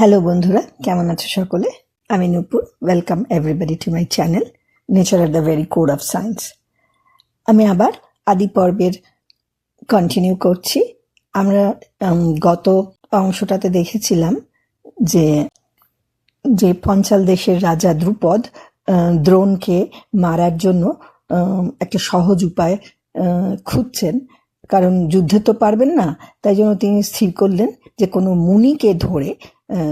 Hello বন্ধুরা, কেমন আছো সকলে? আমি Nupur welcome everybody to my channel nature R the very code of science আমি আবার আদি পর্বের কন্টিনিউ করছি। আমরা গত অংশটাতে দেখেছিলাম যে যে পঞ্চাল দেশের রাজা দ্রুপদ দ্রোণকে মারার জন্য একটা সহজ উপায় খুঁজছেন। কারণ যুদ্ধে তো পারবেন না, তাই জন্য তিনি স্থির করলেন যে কোনো মুনিকে ধরে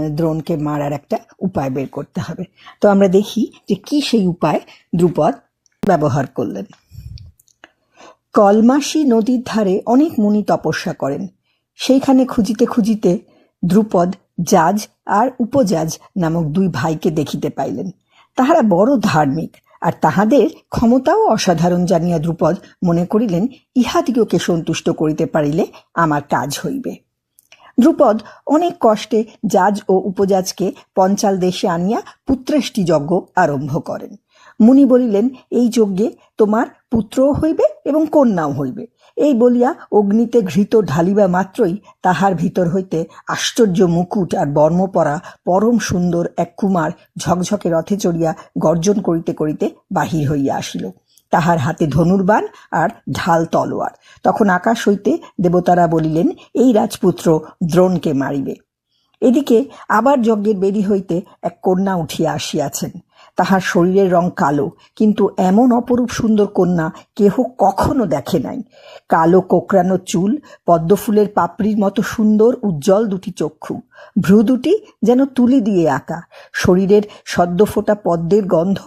দ্রোণকে মারার একটা উপায় বের করতে হবে। তো আমরা দেখি যে কি সেই উপায় দ্রুপদ ব্যবহার করলেন। কলমাসি নদীর ধারে অনেক মুনি তপস্যা করেন। সেইখানে খুঁজিতে খুঁজিতে দ্রুপদ জাজ আর উপজাজ নামক দুই ভাইকে দেখিতে পাইলেন। তাহারা বড় ধার্মিক আর তাহাদের ক্ষমতাও অসাধারণ জানিয়া দ্রুপদ মনে করিলেন, ইহাদিগকে সন্তুষ্ট করিতে পারিলে আমার কাজ হইবে। দ্রুপদ অনেক কষ্টে জাজ ও উপজাজকে পঞ্চাল দেশে আনিয়া পুত্রেষ্টি যজ্ঞ আরম্ভ করেন। মুনি বলিলেন, এই যজ্ঞে তোমার পুত্রও হইবে এবং কন্যাও হইবে এই বলিয়া অগ্নিতে ঘৃত ঢালিবা মাত্রই তাহার ভিতর হইতে আশ্চর্য মুকুট আর বর্ম পরা পরম সুন্দর এক কুমার ঝকঝকে রথে চড়িয়া গর্জন করিতে করিতে বাহির হইয়া আসিল। তাহার হাতে ধনুর্বাণ আর ঢাল তলোয়ার। তখন আকাশ হইতে দেবতারা বলিলেন, এই রাজপুত্র দ্রোণকে মারিবে। এদিকে আবার যজ্ঞের বেদি হইতে এক কন্যা উঠিয়া আসিয়াছেন। তাহার শরীরের রং কালো, কিন্তু এমন অপরূপ সুন্দর কন্যা কেহ কখনো দেখে নাই। কালো কোকড়ানো চুল, পদ্মফুলের পাপড়ির মতো সুন্দর উজ্জ্বল দুটি চক্ষু, ভ্রু দুটি যেন তুলি দিয়ে আঁকা। শরীরের সদ্য ফোটা পদ্মের গন্ধ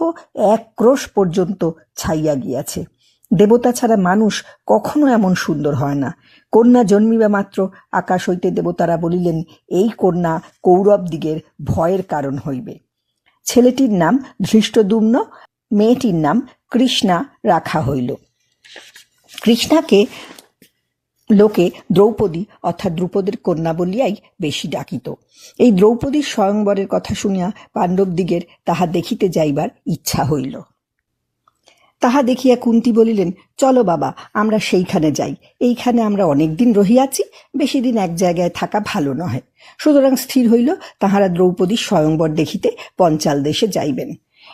এক ক্রোশ পর্যন্ত ছাইয়া গিয়াছে। দেবতা ছাড়া মানুষ কখনো এমন সুন্দর হয় না। কন্যা জন্মিবা মাত্র, আকাশ হইতে দেবতারা বলিলেন, এই কন্যা কৌরব দিগের ভয়ের কারণ হইবে। ছেলেটির নাম ধৃষ্টদুম্ন, মেয়েটির নাম কৃষ্ণা রাখা হইল। কৃষ্ণাকে লোকে দ্রৌপদী অর্থাৎ দ্রুপদের কন্যা বলিয়াই বেশি ডাকিত। এই দ্রৌপদীর স্বয়ংবরের কথা শুনিয়া পাণ্ডবদিগের তাহা দেখিতে যাইবার ইচ্ছা হইল। তাহা দেখিয়া কুন্তি বলিলেন, চলো বাবা, আমরা সেইখানে যাই। এইখানে আমরা অনেকদিন রহিয়াছি বেশি দিন এক জায়গায় থাকা ভালো নহে। সুতরাং স্থির হইল, তাহারা দ্রৌপদী স্বয়ংবর দেখিতে পঞ্চাল দেশে যাইবেন।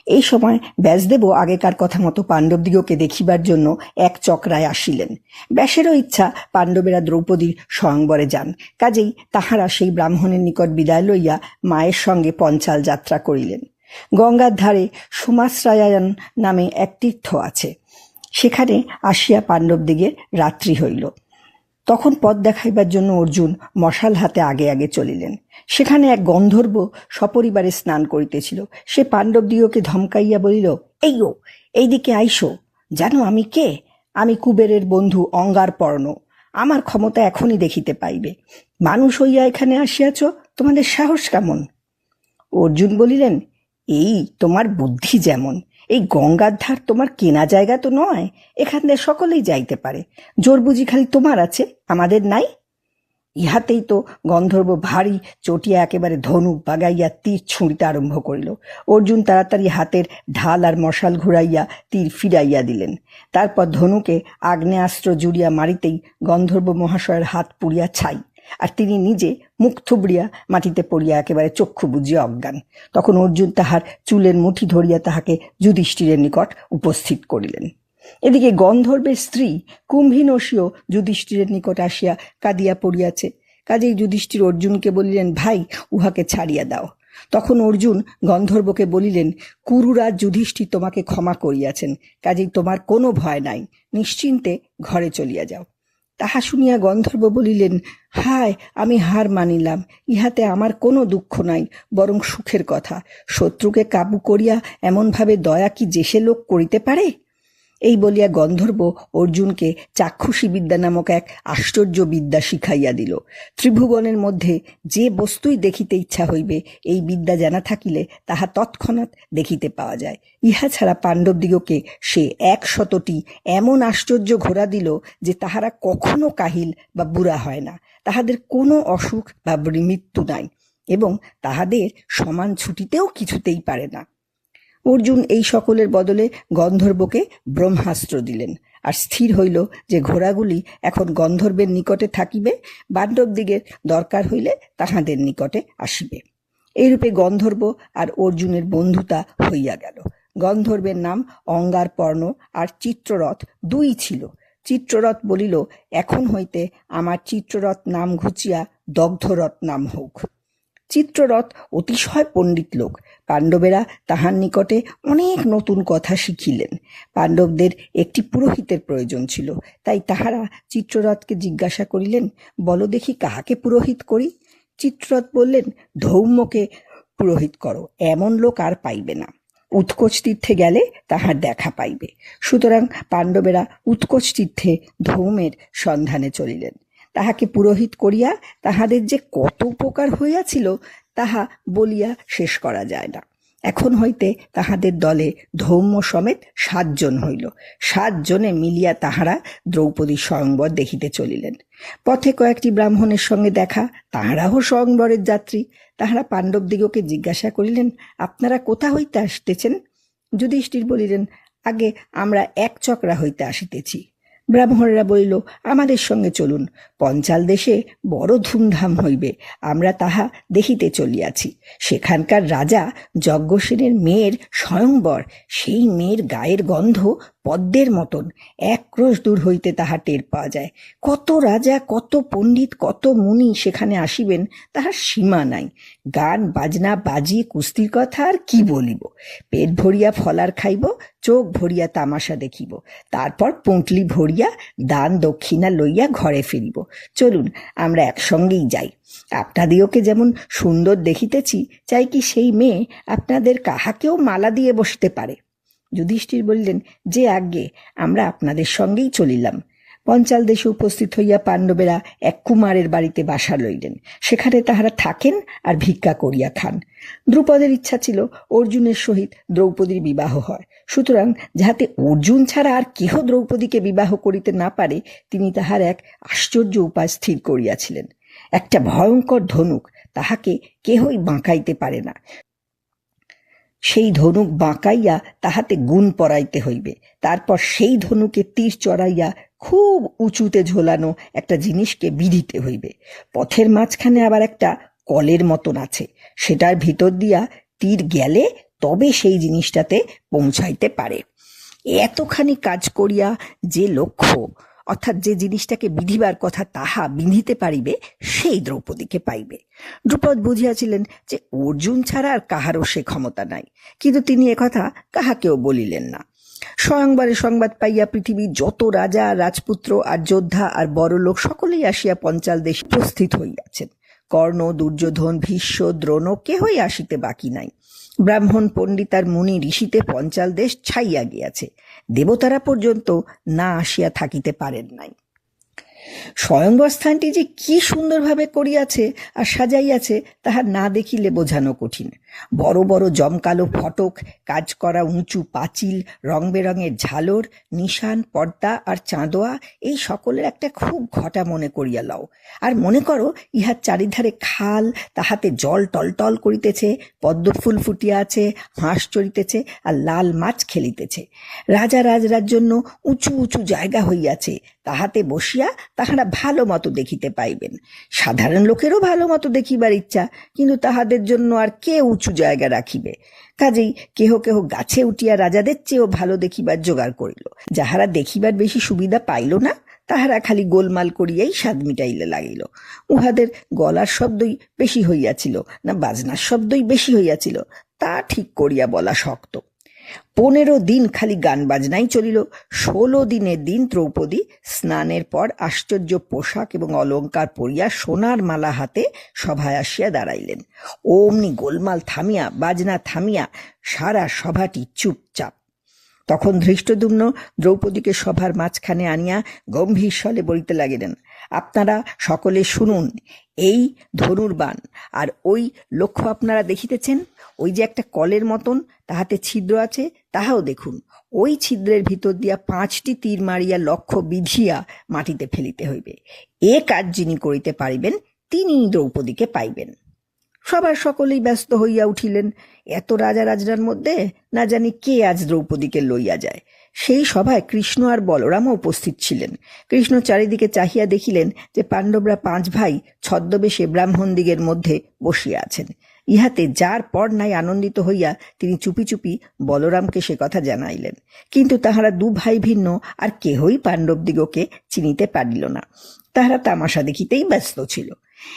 এই সময় ব্যাসদেবও আগেকার কথা মতো পাণ্ডবদিগকে দেখিবার জন্য এক চক্রায় আসিলেন। ব্যাসেরও ইচ্ছা, পাণ্ডবেরা দ্রৌপদীর স্বয়ংবরে যান। কাজেই তাহারা সেই ব্রাহ্মণের নিকট বিদায় লইয়া মায়ের সঙ্গে পঞ্চাল যাত্রা করিলেন। গঙ্গার ধারে সুমাশ্রায়ণ নামে এক তীর্থ আছে। সেখানে আসিয়া পাণ্ডবদিগের রাত্রি হইল। তখন পথ দেখাইবার জন্য অর্জুন মশাল হাতে আগে আগে চলিলেন। সেখানে এক গন্ধর্ব সপরিবারে স্নান করিতেছিল। সে পাণ্ডবদিগকে ধমকাইয়া বলিল এই ও এইদিকে আইসো। জানো আমি কে? আমি কুবেরের বন্ধু অঙ্গার পর্ণ আমার ক্ষমতা এখনই দেখিতে পাইবে। মানুষ হইয়া এখানে আসিয়াছ, তোমাদের সাহস কেমন? অর্জুন বলিলেন এই তোমার বুদ্ধি যেমন, এই গঙ্গার ধার তোমার কেনা জায়গা তো নয়, এখান দিয়ে সকলেই যাইতে পারে। জোর বুঝি খালি তোমার আছে, আমাদের নাই? ইহাতেই তো গন্ধর্ব ভারী চটিয়া একেবারে ধনুক বাগাইয়া তীর ছুঁড়িতে আরম্ভ করিল। অর্জুন তাড়াতাড়ি হাতের ঢাল আর মশাল ঘুরাইয়া তীর ফিরাইয়া দিলেন। তারপর ধনুকে আগ্নেয়াস্ত্র জুড়িয়া মারিতেই গন্ধর্ব মহাশয়ের হাত পুড়িয়া ছাই। আর তিনি নিজে মুখ থুবড়িয়া মাটিতে পড়িয়া একেবারে চক্ষু বুঝিয়া অজ্ঞান। তখন অর্জুন তাহার চুলের মুঠি ধরিয়া তাহাকে যুধিষ্ঠিরের নিকট উপস্থিত করিলেন। এদিকে গন্ধর্বের স্ত্রী কুম্ভিনসীও যুধিষ্ঠিরের নিকট আসিয়া কাঁদিয়া পড়িয়াছে। কাজেই যুধিষ্ঠির অর্জুনকে বলিলেন, ভাই, উহাকে ছাড়িয়া দাও। তখন অর্জুন গন্ধর্বকে বলিলেন কুরুরাজ যুধিষ্ঠির তোমাকে ক্ষমা করিয়াছেন, কাজেই তোমার কোনো ভয় নাই। নিশ্চিন্তে ঘরে চলিয়া যাও। তাহা শুনিয়া গন্ধর্ব বলিলেন, হায়, আমি হার মানিলাম, ইহাতে আমার কোনো দুঃখ নাই, বরং সুখের কথা। শত্রুকে কাবু করিয়া এমনভাবে দয়া কি যে লোক করিতে পারে? এই বলিয়া গন্ধর্ব অর্জুনকে চাক্ষুষী বিদ্যা নামক এক আশ্চর্য বিদ্যা শিখাইয়া দিল। ত্রিভুবনের মধ্যে যে বস্তুই দেখিতে ইচ্ছা হইবে, এই বিদ্যা জানা থাকিলে তাহা তৎক্ষণাৎ দেখিতে পাওয়া যায়। ইহা ছাড়া পাণ্ডবদিগকে সে এক শতটি এমন আশ্চর্য ঘোরা দিল যে তাহারা কখনো কাহিল বা বুড়া হয় না। তাহাদের কোনো অসুখ বা মৃত্যু নাই এবং তাহাদের সমান ছুটিতেও কিছুতেই পারে না। অর্জুন এই সকলের বদলে গন্ধর্বকে ব্রহ্মাস্ত্র দিলেন। আর স্থির হইল যে ঘোড়াগুলি এখন গন্ধর্বের নিকটে থাকিবে বান্ধবদিগের দরকার হইলে তাহাদের নিকটে আসিবে। এইরূপে গন্ধর্ব আর অর্জুনের বন্ধুতা হইয়া গেল। গন্ধর্বের নাম অঙ্গারপর্ণ আর চিত্ররথ দুই ছিল। চিত্ররথ বলিল, এখন হইতে আমার চিত্ররথ নাম ঘুচিয়া দগ্ধরথ নাম হোক। চিত্ররথ অতিশয় পণ্ডিত লোক। পাণ্ডবেরা তাহার নিকটে অনেক নতুন কথা শিখিলেন। পাণ্ডবদের একটি পুরোহিতের প্রয়োজন ছিল। তাই তাহারা চিত্ররথকে জিজ্ঞাসা করিলেন, বলো দেখি কাহাকে পুরোহিত করি? চিত্ররথ বললেন, ধৌম্যকে পুরোহিত করো, এমন লোক আর পাইবে না। উৎকোচ তীর্থে গেলে তাহার দেখা পাইবে। সুতরাং পাণ্ডবেরা উৎকোচ তীর্থে ধৌমের সন্ধানে চলিলেন। তাহাকে পুরোহিত করিয়া তাহাদের যে কত উপকার হইয়াছিল, তাহা বলিয়া শেষ করা যায় না। এখন হইতে তাহাদের দলে ধৌম্য সমেত সাতজন হইল। সাতজনে মিলিয়া তাহারা দ্রৌপদী স্বয়ংবর দেখিতে চলিলেন। পথে কয়েকটি ব্রাহ্মণের সঙ্গে দেখা, তাহারাও স্বয়ংবরের যাত্রী। তাহারা পাণ্ডবদিগকে জিজ্ঞাসা করিলেন, আপনারা কোথা হইতে আসিতেছেন? যুধিষ্ঠির বলিলেন, আগে আমরা এক চক্রা হইতে আসিতেছি। ব্রাহ্মণেরা বলিল, আমাদের সঙ্গে চলুন। পঞ্চাল দেশে বড় ধুমধাম হইবে। আমরা তাহা দেখিতে চলিয়াছি। সেখানকার রাজা যজ্ঞসেনের মেয়ের স্বয়ংবর। সেই মেয়ের গায়ের গন্ধ পদ্মের মতন এক ক্রোশ দূর হইতে তাহা টের পাওয়া যায়। কত রাজা, কত পণ্ডিত, কত মুনি সেখানে আসিবেন তাহার সীমা নাই। গান, বাজনা, বাজি, কুস্তির কথা আর কি বলিব? পেট ভরিয়া ফলার খাইব, চোখ ভরিয়া তামাশা দেখিব। তারপর পুঁটলি ভরিয়া দান দক্ষিণা লইয়া ঘরে ফিরিব। চলুন, আমরা একসঙ্গেই যাই। আপনাদিওকে যেমন সুন্দর দেখিতেছি, চাই কি সেই মেয়ে আপনাদের কাহাকেও মালা দিয়ে বসতে পারে? যুধিষ্ঠির বললেন, যে আজ্ঞে, আমরা আপনাদের সঙ্গেই চলিলাম। পঞ্চাল দেশে উপস্থিত হইয়া পাণ্ডবেরা এক কুমারের বাড়িতে বাসা লইলেন। সেখানে তাহারা থাকেন আর ভিক্ষা করিয়া খান। দ্রুপদের ইচ্ছা ছিল অর্জুনের সহিত দ্রৌপদীর বিবাহ হয়। সুতরাং যাহাতে অর্জুন ছাড়া আর কেহ দ্রৌপদীকে বিবাহ করিতে না পারে, তিনি তাহার এক আশ্চর্য উপায় স্থির করিয়াছিলেন। একটা ভয়ঙ্কর ধনুক তাহাকে কেহই বাঁকাইতে পারে না। সেই ধনুক বাঁকাইয়া তাহাতে গুণ পরাইতে হইবে। তারপর সেই ধনুকে তীর চড়াইয়া খুব উঁচুতে ঝোলানো একটা জিনিসকে বিধিতে হইবে। পথের মাঝখানে আবার একটা কলের মতন আছে। সেটার ভিতর দিয়া তীর গেলে তবে সেই জিনিসটাতে পৌঁছাইতে পারে। এতখানি কাজ করিয়া যে লক্ষ্য অর্থাৎ যে জিনিসটাকে বিধিবার কথা তাহা বিধিতে পারিবে, সেই দ্রৌপদীকে পাইবে। দ্রুপদ বুঝিয়াছিলেন যে অর্জুন ছাড়া আর কাহারও সে ক্ষমতা নাই, কিন্তু তিনি একথা কাহাকেও বলিলেন না। স্বয়ংবারে সংবাদ পাইয়া পৃথিবীর যত রাজা, রাজপুত্র, আর যোদ্ধা, আর বড় লোক সকলেই আসিয়া পঞ্চাল দেশে উপস্থিত হইয়াছেন। কর্ণ, দুর্যোধন, ভীষ্ম, দ্রোণ কেহই আসিতে বাকি নাই। ব্রাহ্মণ পণ্ডিত আর মুনি ঋষিতে পঞ্চাল দেশ ছাইয়া গিয়াছে। দেবতারা পর্যন্ত না আসিয়া থাকিতে পারেন নাই। স্বয়ংবর স্থানটি যে কি সুন্দরভাবে করিয়াছে আর সাজাইয়াছে, তাহা না দেখিলে বোঝানো কঠিন। বড় বড় জমকালো ফটক, কাজ করা উঁচু পাঁচিল রং বেরঙের ঝালর, নিশান, পর্দা আর চাঁদোয়া, এই সকলের একটা খুব ঘটা মনে করিয়া লও। আর মনে করো, ইহার চারিধারে খাল, তাহাতে জল টলটল করিতেছে, পদ্ম ফুল ফুটিয়া আছে, হাঁস চড়িতেছে আর লাল মাছ খেলিতেছে। রাজা রাজরার জন্য উঁচু উঁচু জায়গা হইয়াছে, তাহাতে বসিয়া তাহারা ভালো মতো দেখিতে পাইবেন। সাধারণ লোকেরও ভালো মতো দেখিবার ইচ্ছা, কিন্তু তাহাদের জন্য আর কে জায়গা রাখিবে। কাজেই কেহ কেহ গাছে উঠিয়া রাজাদের চেয়েও ভালো দেখিবার জোগাড় করিল। যাহারা দেখিবার বেশি সুবিধা পাইল না, তাহারা খালি গোলমাল করিয়াই স্বাদ মিটাইলে লাগিল। উহাদের গলার শব্দই বেশি হইয়াছিল, না বাজনার শব্দই বেশি হইয়াছিল, তা ঠিক করিয়া বলা শক্ত। পনেরো দিন খালি গান বাজনাই চলিল। ষোলো দিনের দিন দ্রৌপদী স্নানের পর আশ্চর্য পোশাক এবং অলঙ্কার পরিয়া সোনার মালা হাতে সভায় আসিয়া দাঁড়াইলেন। অমনি গোলমাল থামিয়া, বাজনা থামিয়া সারা সভাটি চুপচাপ তখন ধৃষ্টদুম্ন দ্রৌপদীকে সভার মাঝখানে আনিয়া গম্ভীর স্বরে বলিতে লাগিলেন, আপনারা সকলে শুনুন, এই ধনুর্বাণ আর ওই লক্ষ্য আপনারা দেখিতেছেন? ওই যে একটা কলের মতন, তাহাতে ছিদ্র আছে, তাহাও দেখুন। ওই ছিদ্রের ভিতর দিয়া পাঁচটি তীর মারিয়া লক্ষ্য বিধিয়া মাটিতে ফেলিতে হইবে। এ কাজ যিনি করিতে পারিবেন তিনি দ্রৌপদীকে পাইবেন। সবার সকলেই ব্যস্ত হইয়া উঠিলেন। এত রাজা রাজরার মধ্যে না জানি কে আজ দ্রৌপদীকে লইয়া যায়। সেই সভায় কৃষ্ণ আর বলরামও উপস্থিত ছিলেন। কৃষ্ণ চারিদিকে চাহিয়া দেখিলেন যে পাণ্ডবরা পাঁচ ভাই ছদ্মবেশে ব্রাহ্মণদিগের মধ্যে বসিয়া আছেন। ইহাতে যার পর নাই আনন্দিত হইয়া তিনি চুপি চুপি বলরামকে সে কথা জানাইলেন। কিন্তু তাহারা দু ভাই ভিন্ন আর কেহই পাণ্ডবদিগকে চিনিতে পারিল না। তাহারা তামাশা দেখিতেই ব্যস্ত ছিল।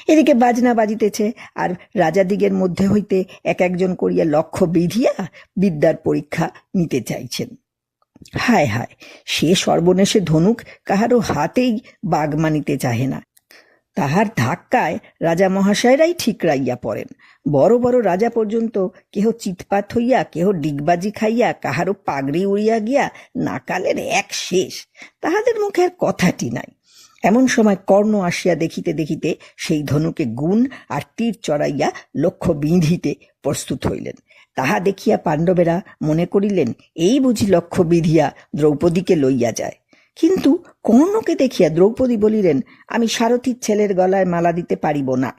এদিকে বাজনা বাজিতেছে, আর রাজাদিগের মধ্যে হইতে এক একজন করিয়া লক্ষ্য বিধিয়া বিদ্যার পরীক্ষা নিতে চাইছেন। হায় হায়, সে সর্বনেশে ধনুক কাহারও হাতেই বাগ মানিতে চাহে না। তাহার ধাক্কায় রাজা মহাশয়রাই ঠিকরাইয়া পড়েন। বড় বড় রাজা পর্যন্ত কেহ চিৎপাত হইয়া, কেহ ডিগবাজি খাইয়া কাহারও পাগড়ি উড়িয়া গিয়া নাকালের এক শেষ। তাহাদের মুখে আর কথাটি নাই। এমন সময় কর্ণ আসিয়া দেখিতে দেখিতে সেই ধনুকে গুণ আর তীর চড়াইয়া লক্ষ্য বিঁধিতে প্রস্তুত হইলেন। তাহা দেখিয়া পাণ্ডবেরা মনে করিলেন, এই বুঝি লক্ষ্য বিধিয়া দ্রৌপদীকে লইয়া যায়। কিন্তু কর্ণকে দেখিয়া দ্রৌপদী বলিলেন, আমি সারথীর ছেলের গলায় মালা দিতে পারিব না।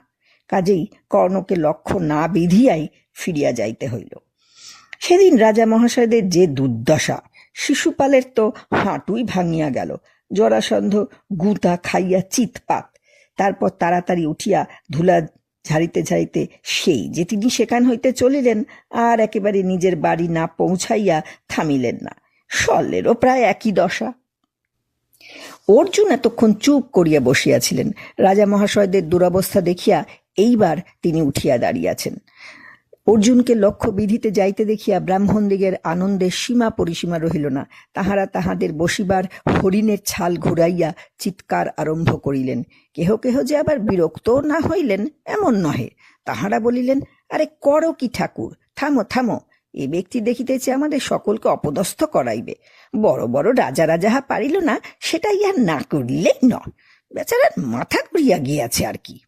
কাজেই কর্ণকে লক্ষ্য না বিধিয়াই ফিরিয়া যাইতে হইল। সেদিন রাজা মহাশয়দের যে দুর্দশা, শিশুপালের তো হাঁটুই ভাঙিয়া গেল। জরাসন্ধ গুতা খাইয়া চিৎপাত। তারপর তাড়াতাড়ি উঠিয়া ধুলা ঝাড়িতে ঝাড়িতে সেই যে তিনি সেখান হইতে চলিলেন, আর একেবারে নিজের বাড়ি না পৌঁছাইয়া থামিলেন না। শল্যেরও প্রায় একই দশা। অর্জুন এতক্ষণ চুপ করিয়া বসিয়াছিলেন। রাজা মহাশয়দের দুরবস্থা দেখিয়া এইবার তিনি উঠিয়া দাঁড়িয়াছেন অর্জুনকে লক্ষ্য বিধিতে যাইতে দেখিয়া ব্রাহ্মণদিগের আনন্দের সীমা পরিসীমা রহিল না। তাহারা তাহাদের বসিবার হরিণের ছাল ঘুরাইয়া চিৎকার আরম্ভ করিলেন। কেহ কেহ যে আবার বিরক্ত না হইলেন, এমন নহে। তাহারা বলিলেন, আরে করো কি ঠাকুর? থামো থামো। এ ব্যক্তি দেখিতেছে আমাদের সকলকে অপদস্থ করাইবে। বড় বড় রাজারা যাহা পারিল না সেটা ইহার না করিলেই নয়। বেচারার মাথা ঘুরিয়া গিয়াছে আর কি।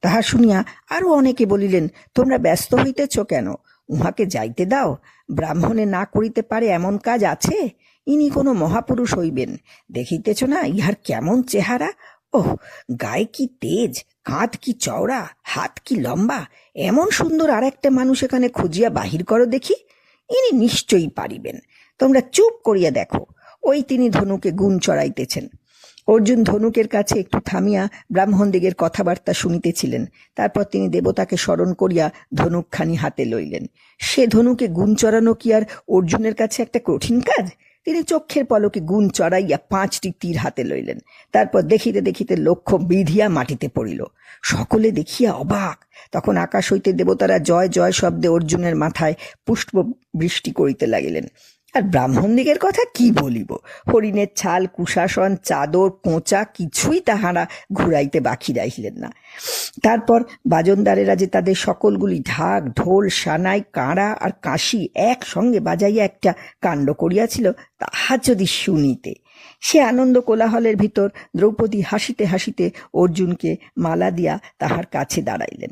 তাহা শুনিয়া আরও অনেকে বলিলেন, তোমরা ব্যস্ত হইতেছ কেন? উহাকে যাইতে দাও। ব্রাহ্মণে না করিতে পারে এমন কাজ আছে? ইনি কোনো মহাপুরুষ হইবেন। দেখিতেছ না, ইহার কেমন চেহারা? ওহ, গায়ে কি তেজ, কাঁধ কি চওড়া, হাত কি লম্বা? এমন সুন্দর আর একটা মানুষ এখানে খুঁজিয়া বাহির করো দেখি। ইনি নিশ্চয়ই পারিবেন। তোমরা চুপ করিয়া দেখো। ওই তিনি ধনুকে গুণ চড়াইতেছেন। অর্জুন ধনুকের কাছে একটু থামিয়া ব্রাহ্মণদিগের কথাবার্তা শুনিতেছিলেন। তারপর তিনি দেবতাকে স্মরণ করিয়া ধনুকখানি হাতে লইলেন। সে ধনুকে গুণ চড়ানো কি আর অর্জুনের কাছে একটা কঠিন কাজ? তিনি চক্ষের পলকে গুণ চড়াইয়া পাঁচটি তীর হাতে লইলেন। তারপর দেখিতে দেখিতে লক্ষ্য বিধিয়া মাটিতে পড়িল। সকলে দেখিয়া অবাক। তখন আকাশ হইতে দেবতারা জয় জয় শব্দে অর্জুনের মাথায় পুষ্প বৃষ্টি করিতে লাগিলেন। আর ব্রাহ্মণদিগের কথা কি বলিব? হরিণের ছাল, কুশাসন, চাদর কোঁচা কিছুই তাহারা ঘুরাইতে বাকি রাখিলেন না। তারপর বাজনদারেরা যে তাদের সকলগুলি ঢাক, ঢোল, সানাই, কাঁড়া আর কাশি একসঙ্গে বাজাইয়া একটা কাণ্ড করিয়াছিল, তাহা যদি শুনিতে। সে আনন্দ কোলাহলের ভিতর দ্রৌপদী হাসিতে হাসিতে অর্জুনকে মালা দিয়া তাহার কাছে দাঁড়াইলেন।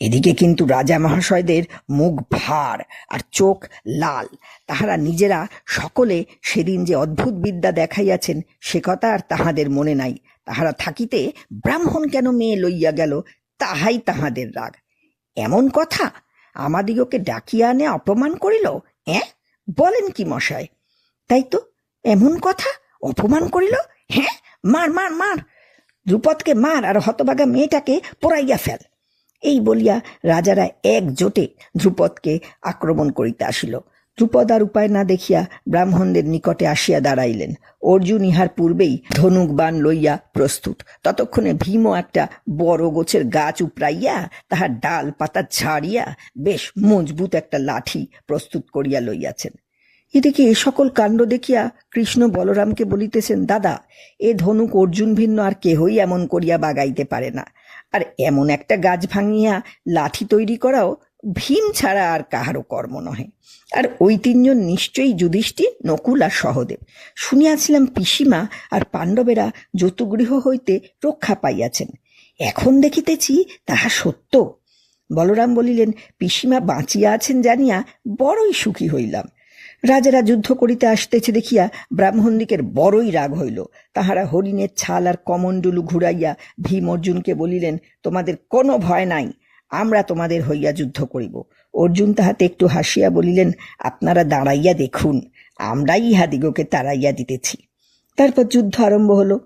এদিকে কিন্তু রাজা মহাশয়দের মুখ ভার আর চোখ লাল। তাহারা নিজেরা সকলে সেদিন যে অদ্ভুত বিদ্যা দেখাইয়াছেন, সে কথা আর তাহাদের মনে নাই। তাহারা থাকিতে ব্রাহ্মণ কেন মেয়ে লইয়া গেল, তাহাই তাহাদের রাগ। এমন কথা? আমাদিগকে ডাকিয়া আনে অপমান করিল? হ্যাঁ বলেন কি মশাই তাই তো এমন কথা? অপমান করিল? হ্যাঁ? মার মার মার! দ্রুপদকে মার আর হতবাগা মেয়েটাকে পোড়াইয়া ফেল। এই বলিয়া রাজারা একজোটে ধ্রুপদকে আক্রমণ করিতে আসিল। ধ্রুপদ আর উপায় না দেখিয়া ব্রাহ্মণদের নিকটে আসিয়া দাঁড়াইলেন। অর্জুন ইহার পূর্বেই ধনুক বান লইয়া প্রস্তুত। ততক্ষণে ভীমও একটা বড় গোছের গাছ উপড়াইয়া তাহার ডাল পাতা ঝাড়িয়া বেশ মজবুত একটা লাঠি প্রস্তুত করিয়া লইয়াছেন। এদিকে এ সকল কাণ্ড দেখিয়া কৃষ্ণ বলরামকে বলিতেছেন, দাদা, এ ধনুক অর্জুন ভিন্ন আর কেহই এমন করিয়া বাগাইতে পারে না। আর এমন একটা গাছ ভাঙিয়া লাঠি তৈরি করাও ভীম ছাড়া আর কাহারও কর্ম নহে। আর ওই তিনজন নিশ্চয়ই যুধিষ্ঠির, নকুল আর সহদেব। শুনিয়াছিলাম পিসিমা আর পাণ্ডবেরা যতুগৃহ হইতে রক্ষা পাইয়াছেন। এখন দেখিতেছি তাহা সত্য। বলরাম বলিলেন, পিসিমা বাঁচিয়া আছেন জানিয়া বড়ই সুখী হইলাম। রাজারা যুদ্ধ করিতে আসতেছে দেখিয়া ব্রাহ্মণদিকের বড়ই রাগ হইল। তাহারা হরিণের ছাল আর কমণ্ডলু ঘুরাইয়া ভীম অর্জুনকে বলিলেন, তোমাদের কোনো ভয় নাই, আমরা তোমাদের হইয়া যুদ্ধ করিব। অর্জুন তাহাতে একটু হাসিয়া বলিলেন, আপনারা দাঁড়াইয়া দেখুন, আমরাই ইহাদিগকে তাড়াইয়া দিতেছি। তারপর যুদ্ধ আরম্ভ হলো।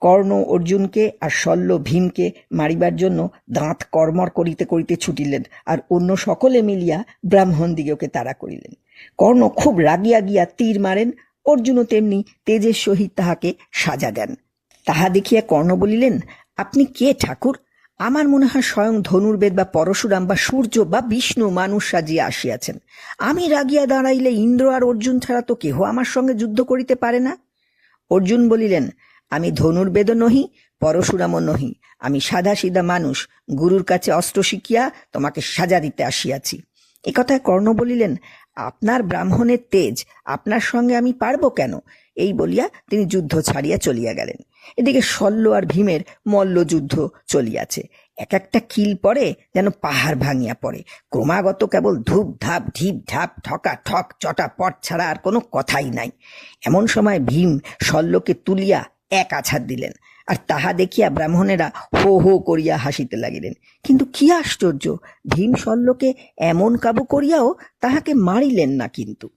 কর্ণ অর্জুনকে আর শল্য ভীমকে মারিবার জন্য দাঁত কর্মর করিতে করিতে ছুটিলেন, আর অন্য সকলে মিলিয়া ব্রাহ্মণ দিগকে তাড়া করিলেন। কর্ণ খুব রাগিয়া গিয়া তীর মারেন, অর্জুনও তেমনি তেজের সহিত তাহাকে সাজা দেন। তাহা দেখিয়া কর্ণ বলিলেন, আপনি কে ঠাকুর? আমার মনে হয় স্বয়ং ধনুর্বেদ বা পরশুরাম বা সূর্য বা বিষ্ণু মানুষ সাজিয়া আসিয়াছেন। আমি রাগিয়া দাঁড়াইলে ইন্দ্র আর অর্জুন ছাড়া তো কেহ আমার সঙ্গে যুদ্ধ করিতে পারে না? অর্জুন বলিলেন, আমি ধনুর্বেদও নহি, পরশুরামও নহি। আমি সাদা সিধা মানুষ, গুরুর কাছে অস্ত্র শিখিয়া তোমাকে সাজা দিতে আসিয়াছি। একথায় কর্ণ বলিলেন আপনার ব্রাহ্মণের তেজ আপনার সঙ্গে আমি পারব কেন? এই বলিয়া তিনি যুদ্ধ ছাড়িয়া চলিয়া গেলেন। এদিকে শল্য আর ভীমের মল্লযুদ্ধ চলিয়াছে। এক একটা কিল পড়ে যেন পাহাড় ভাঙিয়া পড়ে। ক্রমাগত কেবল ধূপ ধাপ ঢিপ ঢাপ ঠকা ঠক চটা পট ছাড়া আর কোনো কথাই নাই। এমন সময় ভীম শল্যকে তুলিয়া এক আছাড় দিলেন। আর তাহা দেখিয়া ব্রাহ্মণেরা হো হো করিয়া হাসিতে লাগিলেন। কিন্তু কি আশ্চর্য, ভীম শল্যকে এমন কাবু করিয়াও তাহাকে মারিলেন না কিন্তু।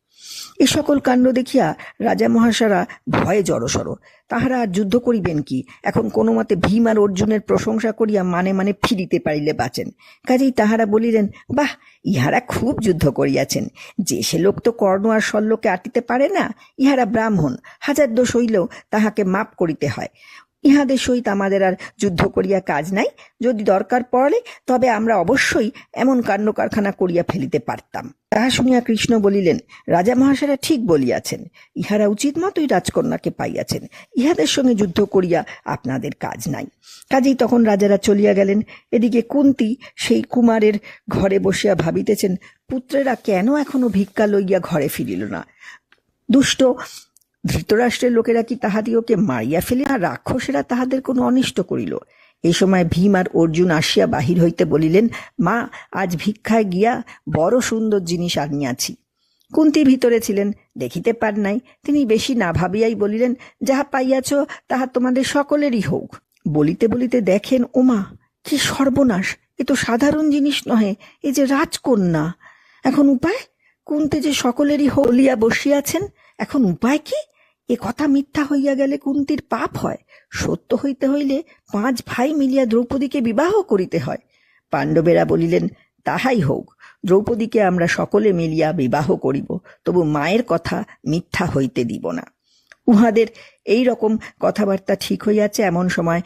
এ সকল কাণ্ড দেখিয়া রাজা মহাশয়রা ভয়ে জড়সড়। তাহারা আর যুদ্ধ করিবেন কি? এখন কোনো মতে ভীম আর অর্জুনের প্রশংসা করিয়া মানে মানে ফিরিতে পারিলে বাঁচেন। কাজেই তাহারা বলিলেন, বাহ, ইহারা খুব যুদ্ধ করিয়াছেন। যে সে লোক তো কর্ণ আর শল্যকে আটিতে পারে না, ইহারা ব্রাহ্মণ। হাজার দোষ হইলেও তাহাকে মাপ করিতে হয়। ইহাদের সহিত আমাদের আর যুদ্ধ করিয়া কাজ নাই। যদি দরকার পড়ে, তবে আমরা অবশ্যই এমন কাণ্ড কারখানা করিয়া ফেলিতে পারতাম। তাহা শুনিয়া কৃষ্ণ বলিলেন, রাজা মহাশয়রা ঠিক বলিয়াছেন। ইহারা উচিত মতোই রাজকন্যাকে পাইয়াছেন। ইহাদের সঙ্গে যুদ্ধ করিয়া আপনাদের কাজ নাই। কাজেই তখন রাজারা চলিয়া গেলেন। এদিকে কুন্তি সেই কুমারের ঘরে বসিয়া ভাবিতেছেন, পুত্রেরা কেন এখনও ভিক্ষা লইয়া ঘরে ফিরিল না? দুষ্ট ধৃতরাষ্ট্রের লোকেরা কি তাহাদিওকে মারিয়া ফেলিয়া রাক্ষসেরা তাহাদের কোনো অনিষ্ট করিল? এই সময় ভীম আর অর্জুন আসিয়া বাহির হইতে বলিলেন, মা, আজ ভিক্ষায় গিয়া বড় সুন্দর জিনিস আনিয়াছি। কুন্তি ভিতরে ছিলেন, দেখিতে পার নাই। তিনি বেশি না ভাবিয়াই বলিলেন, যাহা পাইয়াছ, তাহা তোমাদের সকলেরই হোক। বলিতে বলিতে দেখেন, ওমা, কি সর্বনাশ! এ তো সাধারণ জিনিস নহে, এ যে রাজকন্যা। এখন উপায়? কুন্তে যে সকলেরই হলিয়া বসিয়াছেন, এখন উপায় কি? এ কথা মিথ্যা হইয়া গেলে কুন্তির পাপ হয়। সত্য হইতে হইলে পাঁচ ভাই মিলিয়া দ্রৌপদীকে বিবাহ করিতে হয়। পাণ্ডবেরা বলিলেন, তাহাই হোক, দ্রৌপদীকে আমরা সকলে মিলিয়া বিবাহ করিব, তবু মায়ের কথা মিথ্যা হইতে দিব না। উহাদের এই রকম কথাবার্তা ঠিক হইয়াছে এমন সময়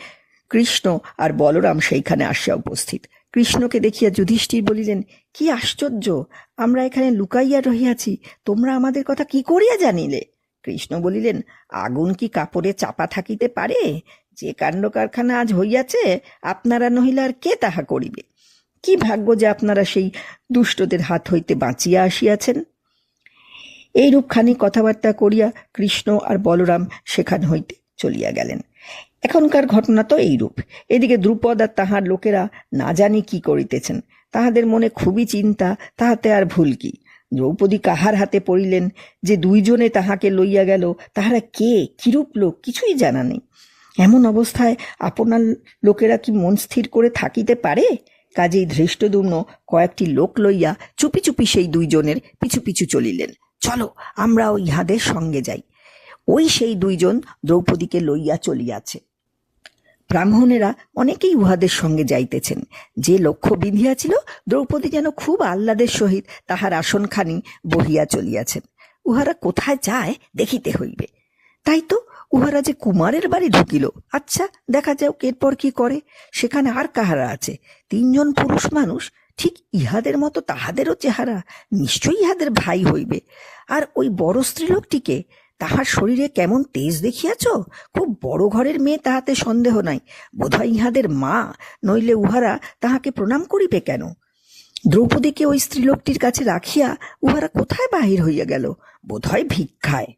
কৃষ্ণ আর বলরাম সেইখানে আসিয়া উপস্থিত। কৃষ্ণকে দেখিয়া যুধিষ্ঠির বলিলেন, কি আশ্চর্য, আমরা এখানে লুকাইয়া রহিয়াছি, তোমরা আমাদের কথা কি করিয়া জানিলে? কৃষ্ণ বলিলেন, আগুন কি কাপড়ে চাপা থাকিতে পারে? যে কাণ্ড কারখানা আজ হইয়াছে, আপনারা নহিলে আর কে তাহা করিবে? কি ভাগ্য যে আপনারা সেই দুষ্টদের হাত হইতে বাঁচিয়া আসিয়াছেন? এইরূপ খানি কথাবার্তা করিয়া কৃষ্ণ আর বলরাম সেখান হইতে চলিয়া গেলেন। এখনকার ঘটনা তো এইরূপ। এদিকে দ্রুপদ আর তাহার লোকেরা না জানি কি করিতেছেন। তাহাদের মনে খুবই চিন্তা, তাহাতে আর ভুল কি? দ্রৌপদী কাহার হাতে পড়িলেন যে দুইজনে তাহাকে লইয়া গেল, তাহারা কে, কিরূপ লোক, কিছুই জানা নেই। এমন অবস্থায় আপনার লোকেরা কি মন স্থির করে থাকিতে পারে? কাজেই ধৃষ্টদুম্ন কয়েকটি লোক লইয়া চুপি চুপি সেই দুইজনের পিছু পিছু চলিলেন। চলো, আমরাও ইহাদের সঙ্গে যাই। ওই সেই দুইজন দ্রৌপদীকে লইয়া চলিয়াছে। ব্রাহ্মণেরা অনেকেই উহাদের সঙ্গে যাইতেছেন। যে লক্ষ্য বিধিয়াছিল দ্রৌপদী যেন খুব আহ্লাদের সহিত তাহার আসনখানি বহিয়া চলিয়াছেন। উহারা কোথায় যায় দেখিতে হইবে। তাই তো উহারা যে কুমারের বাড়ি ঢুকিল। আচ্ছা দেখা যাক এরপর কি করে। সেখানে আর কাহারা আছে। তিনজন পুরুষ মানুষ, ঠিক ইহাদের মতো তাহাদেরও চেহারা নিশ্চয়ই ইহাদের ভাই হইবে। আর ওই বড় স্ত্রীলোকটিকে তাহার শরীরে কেমন তেজ দেখিয়াছ? খুব বড় ঘরের মেয়ে তাহাতে সন্দেহ নাই। বোধহয় ইহাদের মা, নইলে উহারা তাহাকে প্রণাম করিবে কেন? দ্রৌপদীকে ওই স্ত্রীলোকটির কাছে রাখিয়া উহারা কোথায় বাহির হইয়া গেল? বোধহয় ভিক্ষায়।